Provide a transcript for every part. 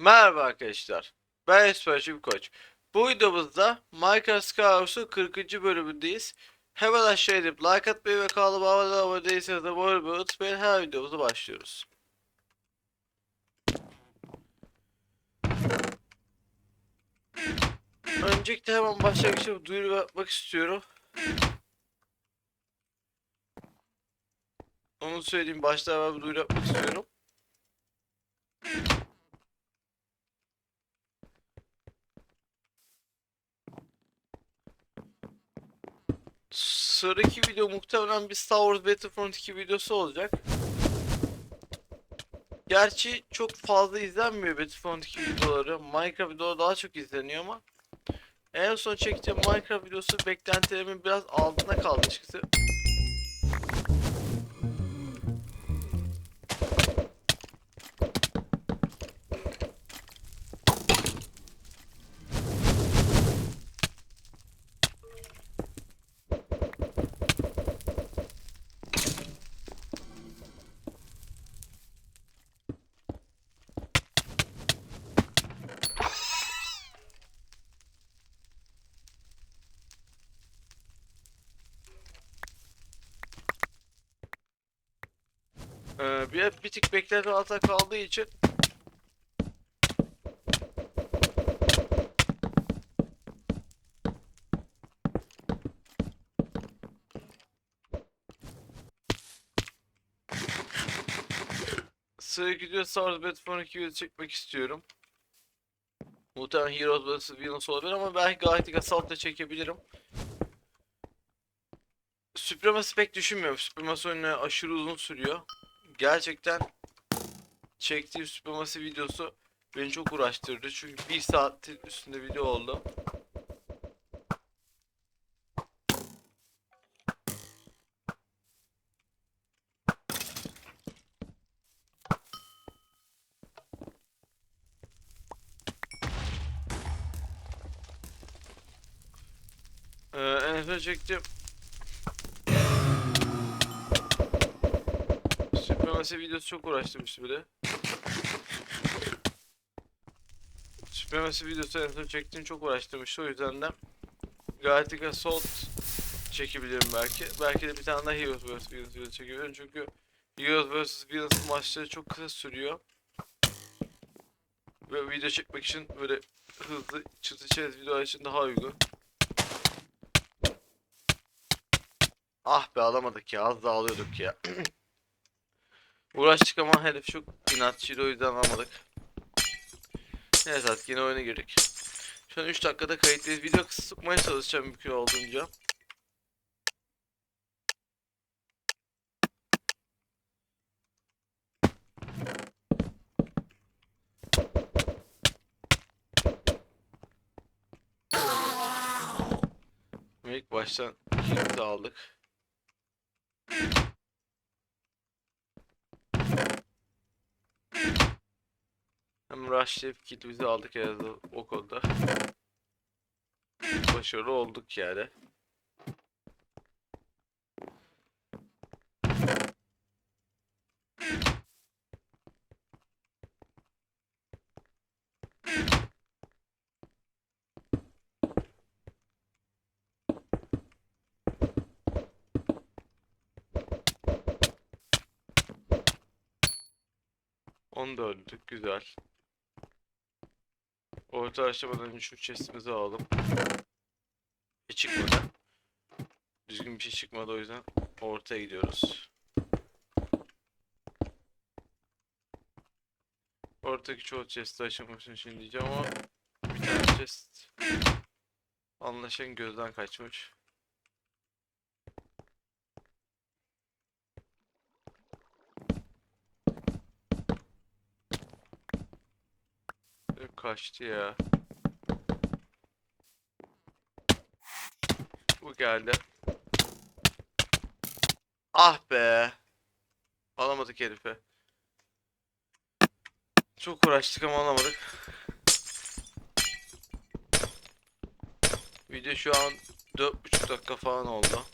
Merhaba arkadaşlar. Ben Esmer'cim Koç. Bu videomuzda Minecraft Skywars'un 40. bölümündeyiz. Hemen aşağı inip like atmayı ve kanalıma abone olmayı değilseniz de abone olmayı unutmayın. Her videomuza başlıyoruz. Öncelikle hemen başlangıçta bir duyuru yapmak istiyorum. Onu söyleyeyim. Başta bir duyuru yapmak istiyorum. Sıradaki video muhtemelen bir Star Wars Battlefront 2 videosu olacak. Gerçi çok fazla izlenmiyor Battlefront 2 videoları. Minecraft videoları daha çok izleniyor ama en son çektiğim Minecraft videosu beklentilerimin biraz altına kaldı açıkçası. Ee, bir, tık beklenti altında kaldığı için Sıradaki video Star Wars Battlefront 2 video çekmek istiyorum. Muhtemelen Heroes vs Villains olabilir ama belki Galactic Assault da çekebilirim. Supremacy pek düşünmüyorum. Supremacy oyunu aşırı uzun sürüyor. Gerçekten çektiğim Supremacy videosu beni çok uğraştırdı. Çünkü bir saatin üstünde video oldu. Ee, en son çektiğim Supremacy videosu çok uğraştırmıştı bile. Supremacy videosu en son çektiğim çok uğraştırmıştı. O yüzden de Galactic Assault çekebilirim belki. Belki de bir tane daha Heroes vs. Villains video çekebilirim. Çünkü Heroes vs. Villains maçları çok kısa sürüyor. Ve video çekmek için böyle hızlı çıtı çerez videolar için daha uygun. Ah be alamadık ya. Az daha alıyorduk ya. Uğraştık ama herif çok inatçıydı o yüzden alamadık. Neyse artık yine oyuna girdik. Şu an 3 dakikada kayıtlıyız. Video sıkmaya çalışacağım mümkün olduğunca. İlk baştan kilidi aldık. Hem rushlayıp kilimizi aldık azından o konuda. Başarılı olduk yani. Onu da öldürdük. Güzel. Orta aşamadan önce şu chestimizi alalım. Bir çıkmadı. Düzgün bir şey çıkmadı o yüzden ortaya gidiyoruz. Ortadaki çoğu chest'i açılmasın için diyeceğim ama bir tane chest anlaşan gözden kaçmış. Kaçtı ya. Bu geldi. Ah be. Alamadık herifi. Çok uğraştık ama alamadık. Video şu an 4,5 dakika falan oldu.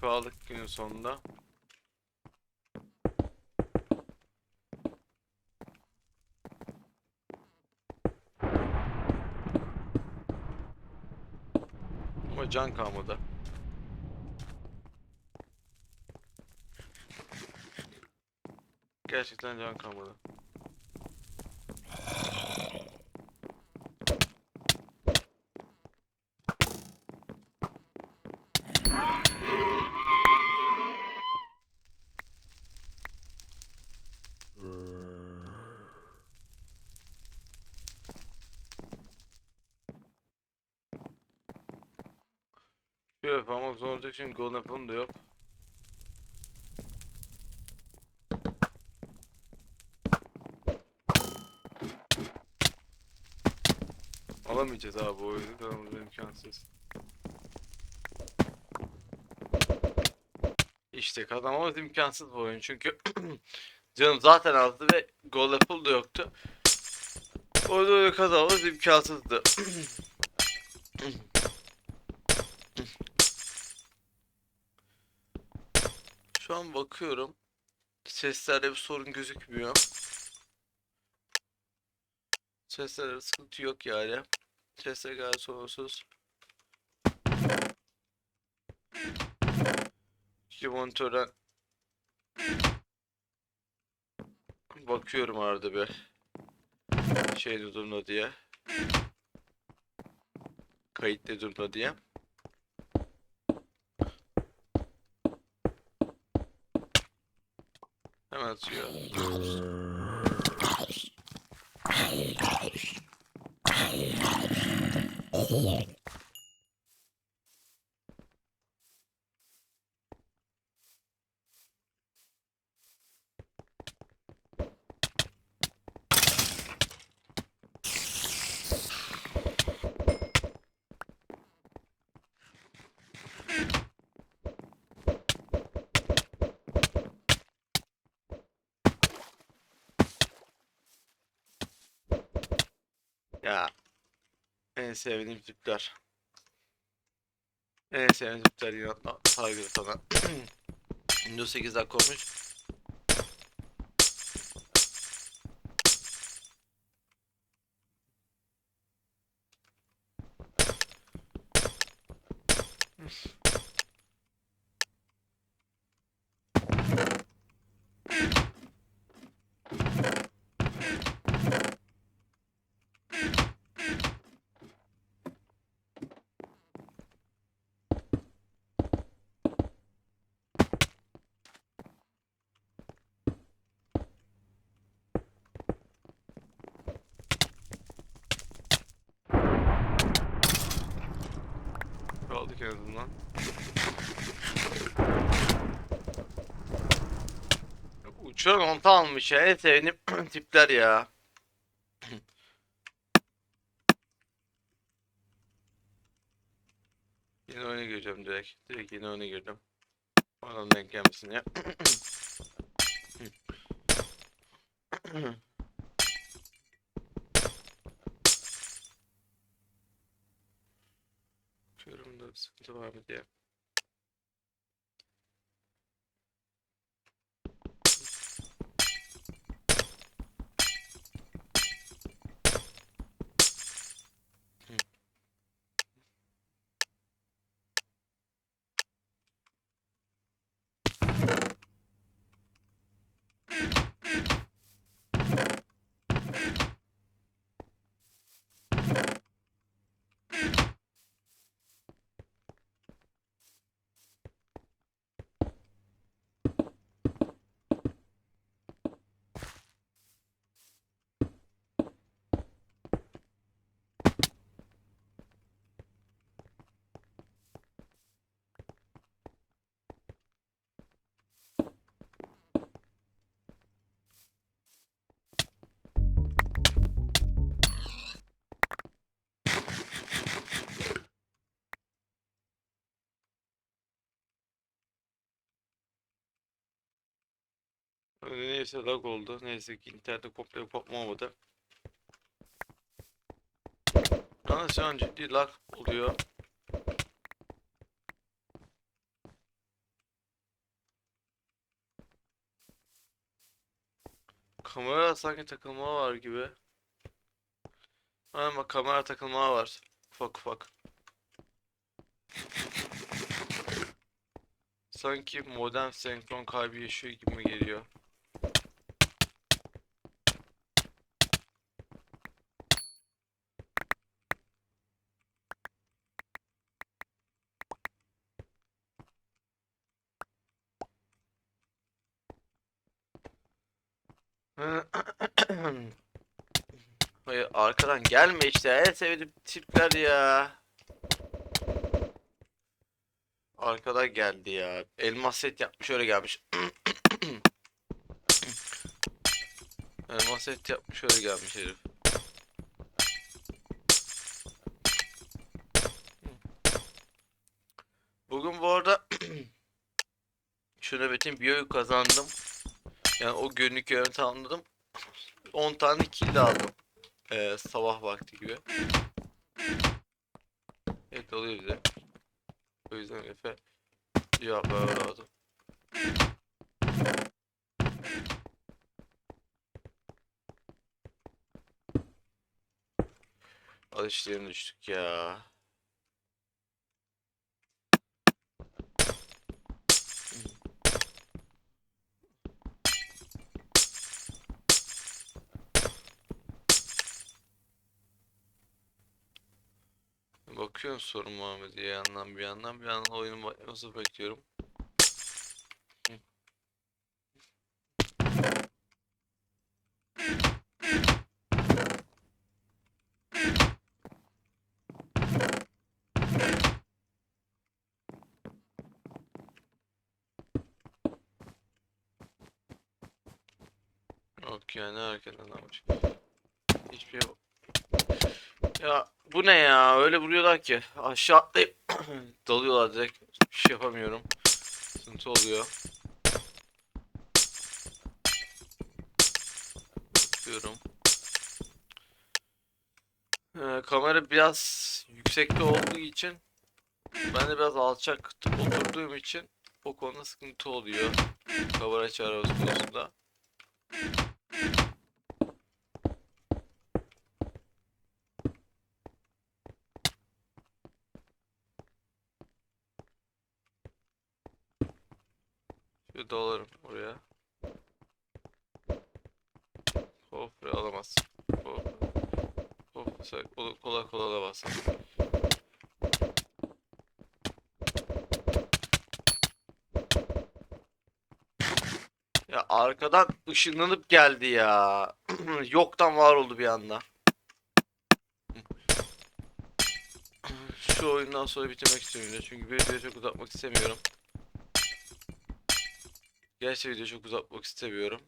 Efe aldık günün sonunda. Ama can kalmadı. Gerçekten can kalmadı. Yok yapmak zor olacak çünkü golden apple'ım da yok. Alamayacağız abi bu oyunu. Tamam imkansız. İşte kazanmamız imkansız bu oyun çünkü canım zaten azdı ve gol apple da yoktu. O yüzden kazanmamız imkansızdı. an bakıyorum. Seslerde bir sorun gözükmüyor. Seslerde sıkıntı yok yani. Sesler gayet sorunsuz. İki monitörden bakıyorum arada bir şey durumda diye. Kayıt ne durumda diye. Hemen Ya en sevdiğim tipler. En sevdiğim tipler yine saygılı sana. Windows 8 dakika olmuş. En azından. Uçuran onta almış ya. En sevdiğim tipler ya. Yine oyuna gireceğim direkt. Direkt yine oyuna girdim. Oradan denk gelmesin ya. Bakıyorum da bir sıkıntı var Neyse lag oldu. Neyse ki internette komple kopma olmadı. Yalnız şu an ciddi lag oluyor. Kamera sanki takılma var gibi. Ama kamera takılma var. Ufak ufak. Sanki modem senkron kaybı yaşıyor gibi geliyor. Hayır arkadan gelme işte en sevdiğim tipler ya. Arkadan geldi ya. Elmas set yapmış öyle gelmiş. Elmas set yapmış öyle gelmiş herif. Bugün bu arada şu nöbetin bir oyun kazandım. Yani o günlük yönü tamamladım. 10 tane kill aldım. Ee, sabah vakti gibi. Evet oluyor bize. O yüzden Efe cevap vermem lazım. Al işte yerine düştük ya. Bakıyorum sorun Muhammed bir yandan bir yandan bir yandan oyunun başlaması bekliyorum. Yok ya ne hareket anlamış. Hiçbir. Ya bu ne ya? Öyle vuruyorlar ki. Aşağı atlayıp dalıyorlar direkt. Bir şey yapamıyorum. Sıkıntı oluyor. Bakıyorum. Ee, kamera biraz yüksekte olduğu için ben de biraz alçak oturduğum için o konuda sıkıntı oluyor. Kamera çağırması konusunda. Şöyle dalarım oraya. Hop buraya alamazsın. Hop. Hop sen kolay kolay, alamazsın. Ya arkadan ışınlanıp geldi ya. Yoktan var oldu bir anda. Şu oyundan sonra bitirmek istiyorum. Çünkü videoyu çok uzatmak istemiyorum. Gerçi video çok uzatmak istemiyorum.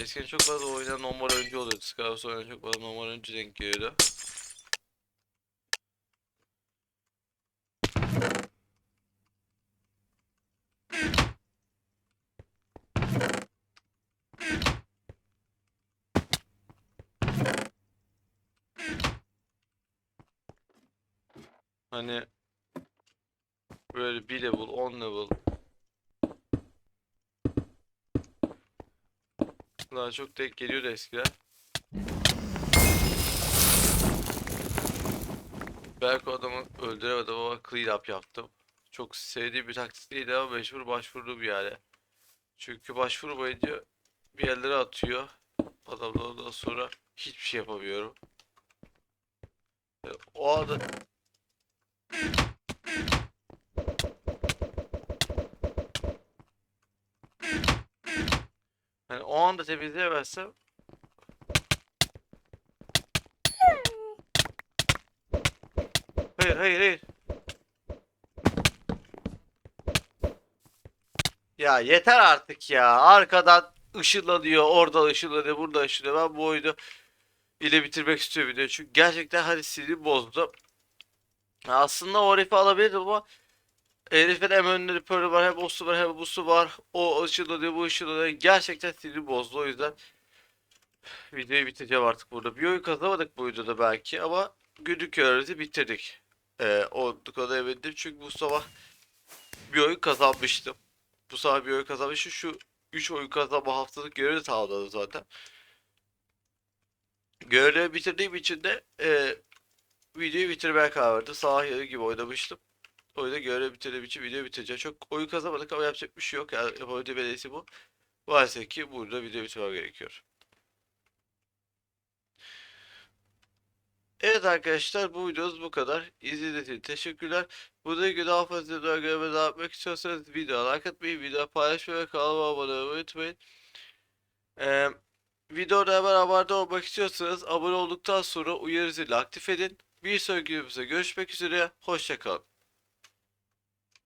Eskiden çok fazla oynayan normal oyuncu oluyordu. Skyros oynayan çok fazla normal oyuncu denk geliyordu. Hani böyle 1 level, 10 level daha çok denk geliyordu eskiden. Belki o adamı öldüremedim ama clean up yaptım. Çok sevdiğim bir taktik değil ama mecbur başvurduğum bir yere. Çünkü başvurmayınca bir yerlere atıyor. Adamla ondan sonra hiçbir şey yapamıyorum. E, O adam Hani anda temizleyemezsem Hayır hayır hayır. Ya yeter artık ya. Arkadan ışınlanıyor, orada ışınlanıyor, burada ışınlanıyor. Ben bu oyunu ile bitirmek istiyorum video. Çünkü gerçekten hadi sinir bozdu. Aslında o herifi alabilirdim ama herifin hem önleri pörü var hem osu var hem busu var. O ışınlanıyor, bu ışınlanıyor. Gerçekten sinir bozdu. O yüzden videoyu bitireceğim artık burada. Bir oyun kazanamadık bu videoda belki ama günlük görevimizi bitirdik. Ee, o kadar emindim çünkü bu sabah bir oyun kazanmıştım. bu sefer bir oyun kazanmışım. Şu 3 oyun kazanma haftalık görevi tamamladım zaten. Görevi bitirdiğim için de e, videoyu bitirmeye karar verdim. Sabah gibi oynamıştım. O yüzden görevi bitirdiğim için videoyu bitireceğim. Çok oyun kazanmadık ama yapacak bir şey yok. Yani yapabildiğim en bu. Maalesef ki burada video bitirmem gerekiyor. Evet arkadaşlar bu videomuz bu kadar. İzlediğiniz için teşekkürler. Burada gibi daha fazla videolar görmeye devam etmek istiyorsanız videoya like atmayı, video paylaşmayı ve kanalıma abone olmayı unutmayın. Ee, videoda hemen haberdar olmak istiyorsanız abone olduktan sonra uyarı zilini aktif edin. Bir sonraki videomuzda görüşmek üzere. Hoşçakalın.